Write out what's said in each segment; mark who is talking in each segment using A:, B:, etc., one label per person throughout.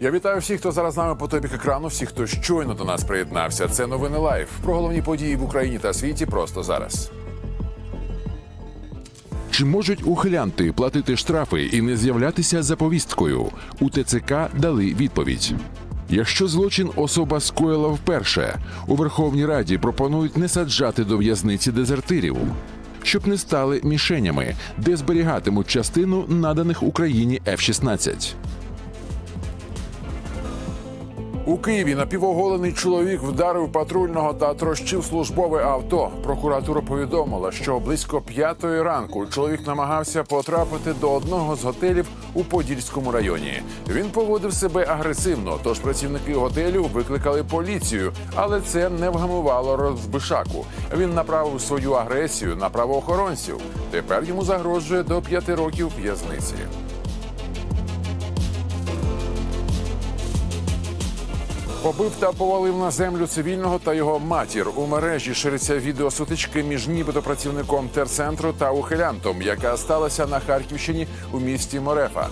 A: Я вітаю всіх, хто зараз з нами по той бік екрану, всіх, хто щойно до нас приєднався. Це новини лайф про головні події в Україні та світі просто зараз. Чи можуть ухилянти платити штрафи і не з'являтися за повісткою? У ТЦК дали відповідь. Якщо злочин особа скоїла вперше, у Верховній Раді пропонують не саджати до в'язниці дезертирів, щоб не стали мішенями, де зберігатимуть частину наданих Україні F-16. У Києві напівоголений чоловік вдарив патрульного та трощив службове авто. Прокуратура повідомила, що близько п'ятої ранку чоловік намагався потрапити до одного з готелів у Подільському районі. Він поводив себе агресивно, тож працівники готелю викликали поліцію, але це не вгамувало розбишаку. Він направив свою агресію на правоохоронців. Тепер йому загрожує до п'яти років в'язниці. Побив та повалив на землю цивільного та його матір. У мережі шириться відео сутички між нібито працівником терцентру та ухилянтом, яка сталася на Харківщині у місті Морефа.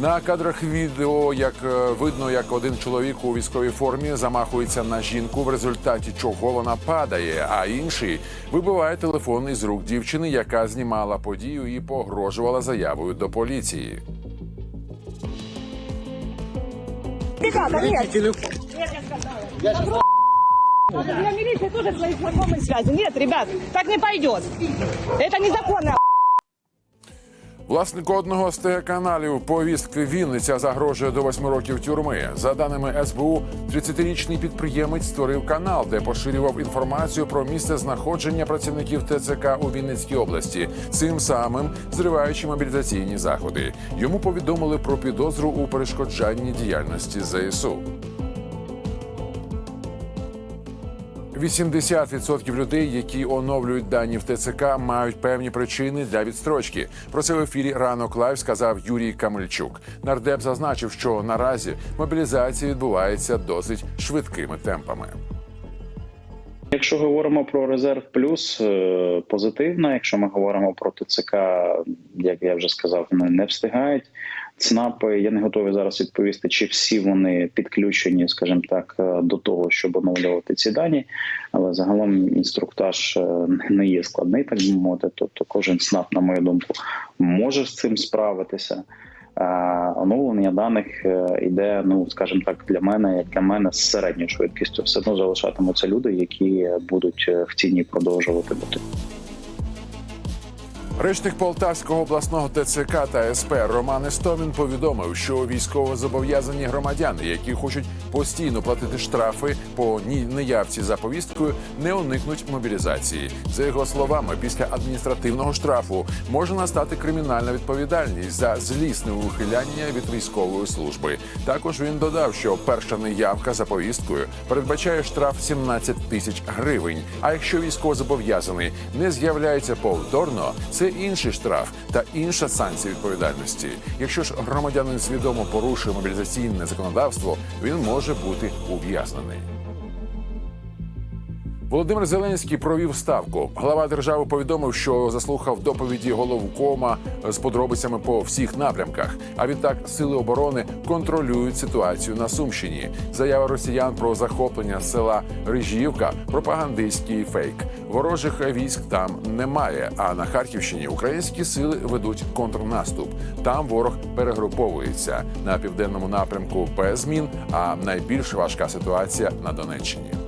A: На кадрах відео як е, видно, як один чоловік у військовій формі замахується на жінку, в результаті чого вона падає, а інший вибиває телефон із рук дівчини, яка знімала подію і погрожувала заявою до поліції.
B: Ребята, нет. Нет, я сказала. Я милиция тоже свои знакомые связи. Нет, ребят, так не пойдет. Это незаконно.
A: Власнику одного з телеканалів повістки Вінниця загрожує до восьми років тюрми. За даними СБУ, 30-річний підприємець створив канал, де поширював інформацію про місце знаходження працівників ТЦК у Вінницькій області, цим самим зриваючи мобілізаційні заходи. Йому повідомили про підозру у перешкоджанні діяльності ЗСУ. 80% людей, які оновлюють дані в ТЦК, мають певні причини для відстрочки. Про це в ефірі ранок лайв сказав Юрій Камельчук. Нардеп зазначив, що наразі мобілізація відбувається досить швидкими темпами.
C: Якщо говоримо про резерв плюс е, позитивно, якщо ми говоримо про ТЦК, як я вже сказав, не встигають. ЦНАПи я не готовий зараз відповісти, чи всі вони підключені, скажімо так, е, до того, щоб оновлювати ці дані. Але загалом інструктаж е, не є складний, так би мовити. Тобто, кожен ЦНАП, на мою думку, може з цим справитися. А, Оновлення даних е, іде, ну скажімо так, для мене, як для мене, з середньою швидкістю. Все одно залишатимуться люди, які будуть е, в ціні продовжувати бути.
A: Речник Полтавського обласного ТЦК та СП Роман Істомін повідомив, що військовозобов'язані громадяни, які хочуть постійно платити штрафи по неявці за повісткою, не уникнуть мобілізації. За його словами, після адміністративного штрафу може настати кримінальна відповідальність за злісне ухиляння від військової служби. Також він додав, що перша неявка за повісткою передбачає штраф 17 тисяч гривень. А якщо військовозобов'язаний не з'являється повторно, це інший штраф та інша санкція відповідальності. Якщо ж громадянин свідомо порушує мобілізаційне законодавство, він може бути ув'язнений. Володимир Зеленський провів ставку. Глава держави повідомив, що заслухав доповіді головкома з подробицями по всіх напрямках. А відтак сили оборони контролюють ситуацію на Сумщині. Заява росіян про захоплення села Рижівка пропагандистський фейк. Ворожих військ там немає. А на Харківщині українські сили ведуть контрнаступ. Там ворог перегруповується на південному напрямку без змін. А найбільш важка ситуація на Донеччині.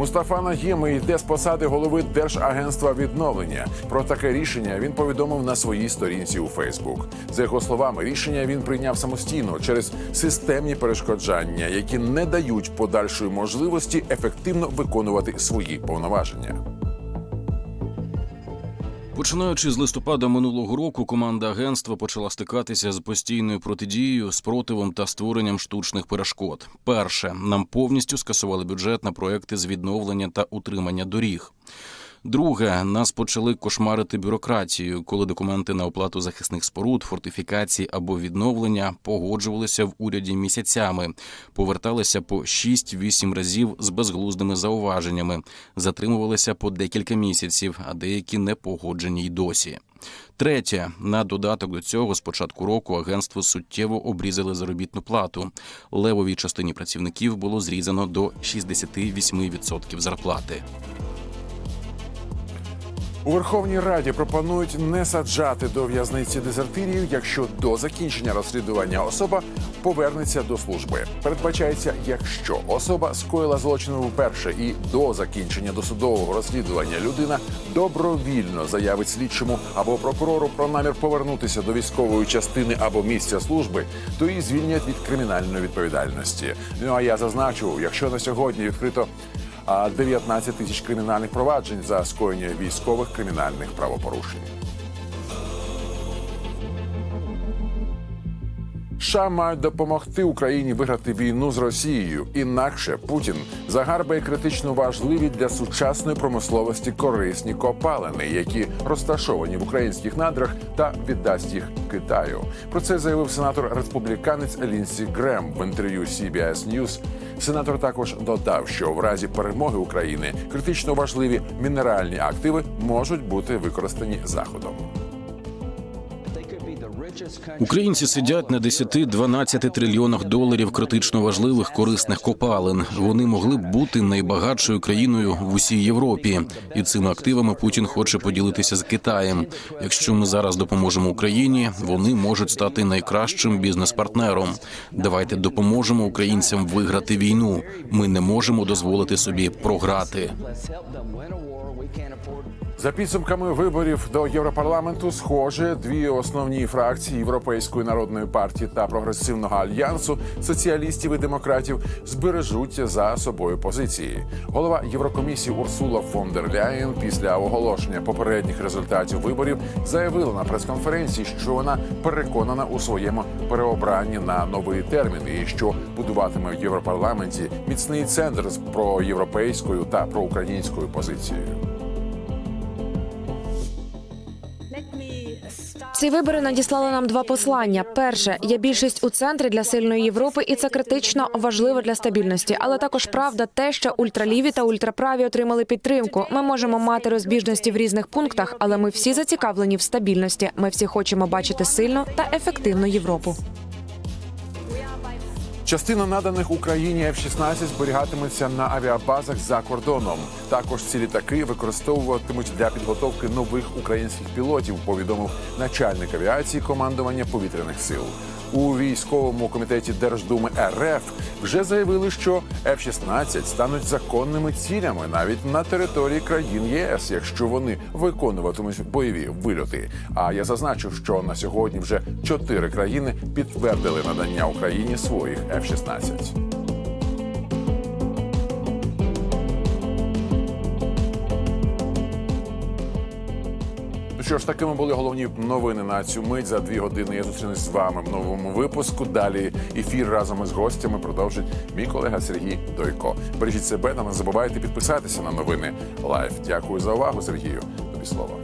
A: Мустафа Нагіми йде з посади голови Держагентства відновлення. Про таке рішення він повідомив на своїй сторінці у Фейсбук. За його словами, рішення він прийняв самостійно через системні перешкоджання, які не дають подальшої можливості ефективно виконувати свої повноваження.
D: Починаючи з листопада минулого року, команда агентства почала стикатися з постійною протидією, спротивом та створенням штучних перешкод. Перше, нам повністю скасували бюджет на проекти з відновлення та утримання доріг. Друге, нас почали кошмарити бюрократією, коли документи на оплату захисних споруд, фортифікацій або відновлення погоджувалися в уряді місяцями, поверталися по 6-8 разів з безглуздими зауваженнями, затримувалися по декілька місяців, а деякі не погоджені й досі. Третє на додаток до цього з початку року агентство суттєво обрізали заробітну плату. Левовій частині працівників було зрізано до 68% зарплати.
A: У Верховній Раді пропонують не саджати до в'язниці дезертирів, якщо до закінчення розслідування особа повернеться до служби. Передбачається, якщо особа скоїла злочин вперше і до закінчення досудового розслідування людина добровільно заявить слідчому або прокурору про намір повернутися до військової частини або місця служби, то її звільнять від кримінальної відповідальності. Ну а я зазначу, якщо на сьогодні відкрито 19 тисяч кримінальних проваджень за скоєння військових кримінальних правопорушень. США мають допомогти Україні виграти війну з Росією. Інакше Путін загарбає критично важливі для сучасної промисловості корисні копалини, які розташовані в українських надрах, та віддасть їх Китаю. Про це заявив сенатор республіканець Лінсі Грем в інтерв'ю CBS News. Сенатор також додав, що в разі перемоги України критично важливі мінеральні активи можуть бути використані заходом.
D: Українці сидять на 10-12 трильйонах доларів критично важливих корисних копалин. Вони могли б бути найбагатшою країною в усій Європі, і цими активами Путін хоче поділитися з Китаєм. Якщо ми зараз допоможемо Україні, вони можуть стати найкращим бізнес-партнером. Давайте допоможемо українцям виграти війну. Ми не можемо дозволити собі програти.
A: За підсумками виборів до Європарламенту, схоже, дві основні фракції Європейської народної партії та прогресивного альянсу соціалістів і демократів збережуть за собою позиції. Голова Єврокомісії Урсула фон дер Ляєн після оголошення попередніх результатів виборів заявила на прес-конференції, що вона переконана у своєму переобранні на новий термін, і що будуватиме в Європарламенті міцний центр з проєвропейською та проукраїнською позицією.
E: Ці вибори надіслали нам два послання. Перше є більшість у центрі для сильної Європи, і це критично важливо для стабільності. Але також правда те, що ультраліві та ультраправі отримали підтримку. Ми можемо мати розбіжності в різних пунктах, але ми всі зацікавлені в стабільності. Ми всі хочемо бачити сильну та ефективну Європу.
A: Частина наданих Україні F-16 зберігатиметься на авіабазах за кордоном. Також ці літаки використовуватимуть для підготовки нових українських пілотів. Повідомив начальник авіації командування повітряних сил. У військовому комітеті Держдуми РФ вже заявили, що F-16 стануть законними цілями навіть на території країн ЄС, якщо вони виконуватимуть бойові вильоти. А я зазначу, що на сьогодні вже чотири країни підтвердили надання Україні своїх F-16. Ну що ж, такими були головні новини на цю мить. За дві години я зустрінусь з вами в новому випуску. Далі ефір разом із гостями продовжить мій колега Сергій Дойко. Бережіть себе та не забувайте підписатися на новини Лайф. Дякую за увагу, Сергію. Тобі слово.